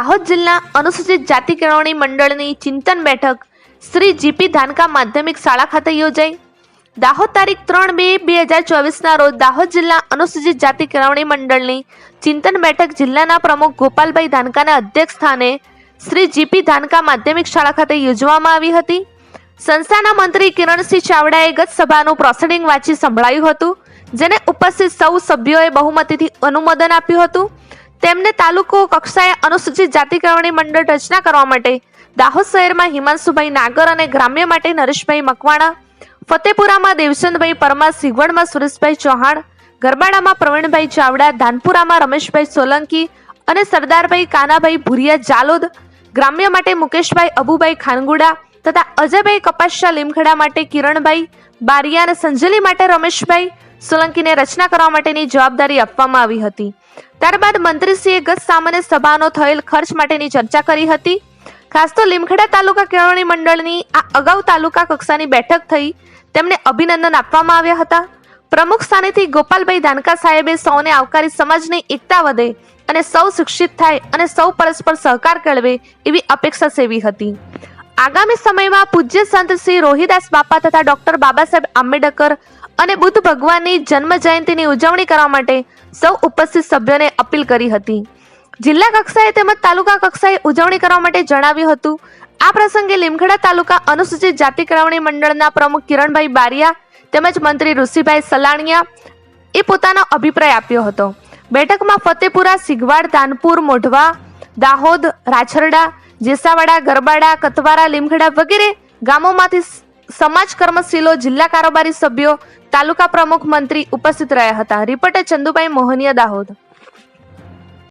દાહોદ જિલ્લા અનુસૂચિત જાતિ કેળવણી મંડળની ચિંતન બેઠક શ્રી જીપી ધાનકા માધ્યમિક શાળા ખાતે યોજાઈ. દાહોદ તારીખ ત્રણ બે બે હજાર ચોવીસના રોજ દાહોદ જિલ્લા અનુસૂચિત જાતિ કેળવણી મંડળની ચિંતન બેઠક જિલ્લાના પ્રમુખ ગોપાલભાઈ ધાનકાના અધ્યક્ષ સ્થાને શ્રી જીપી ધાનકા માધ્યમિક શાળા ખાતે યોજવામાં આવી હતી. સંસ્થાના મંત્રી કિરણસિંહ ચાવડાએ ગત સભાનું પ્રોસિડિંગ વાંચી સંભળાયું હતું, જેને ઉપસ્થિત સૌ સભ્યોએ બહુમતીથી અનુમોદન આપ્યું હતું. તેમને તાલુકો કક્ષાએ અનુસૂચિત જાતિ કેળવણી મંડળ રચના કરવા માટે દાહોદ શહેરમાં હિમાંશુભાઈ નાગર અને ગ્રામ્ય માટે નરેશભાઈ મકવાણા, ફતેપુરામાં દેવચંદભાઈ પરમાર સિગવડમાં સુરેશભાઈ ચૌહાણ, ગરબાડામાં પ્રવીણભાઈ ચાવડા ધાનપુરામાં રમેશભાઈ સોલંકી અને સરદારભાઈ કાનાભાઈ ભુરિયા જાલોદ, ગ્રામ્ય માટે મુકેશભાઈ અબુભાઈ ખાનગુડા તથા અજયભાઈ કપાસિયા લીમખેડા માટે કિરણભાઈ બારિયા અને સંજલી માટે રમેશભાઈ સોલંકીને રચના કરવા માટેની જવાબદારી આપવામાં આવી હતી. ત્યારબાદ મંત્રીશ્રીએ ગત સામાન્ય સભાનો થયેલ ખર્ચ માટેની ચર્ચા કરી હતી. ખાસ તો લીમખેડા તાલુકા કેળવણી મંડળની આ અગાઉ તાલુકા કક્ષાની બેઠક થઈ તેમને અભિનંદન આપવામાં આવ્યા હતા. પ્રમુખ સ્થાનેથી ગોપાલભાઈ ધાનકા સાહેબે સૌને આવકારી સમાજની એકતા વધે અને સૌ શિક્ષિત થાય અને સૌ પરસ્પર સહકાર કેળવે એવી અપેક્ષા સેવી હતી. આગામી સમયમાં પૂજ્ય સંત શ્રી રોહિદાસ બાપા તથા ડોક્ટર બાબા સાહેબ આંબેડકર અને બુદ્ધ ભગવાનની જન્મ જયંતિની ઉજવણી કરવા માટે સૌ ઉપસ્થિત સભ્યોને અપીલ કરી હતી. જિલ્લા કક્ષાએ તેમજ તાલુકા કક્ષાએ ઉજવણી કરવા માટે જણાવ્યું હતું. આ પ્રસંગે લીમખેડા તાલુકા અનુસૂચિત જાતિ કેળવણી મંડળના પ્રમુખ કિરણભાઈ બારિયા તેમજ મંત્રી ઋષિભાઈ સલાણિયા એ પોતાનો અભિપ્રાય આપ્યો હતો. બેઠકમાં ફતેપુરા, સિગવાડ ધાનપુર મોઢવા, દાહોદ, રાછરડા, જેસાવાડા, ગરબાડા કતવારા લીમખેડા વગેરે ગામોમાંથી સમાજ કર્મશીલો જિલ્લા કારોબારી સભ્યો, તાલુકા પ્રમુખ મંત્રી ઉપસ્થિત રહ્યા હતા. રિપોર્ટર ચંદુભાઈ મોહનિયા દાહોદ.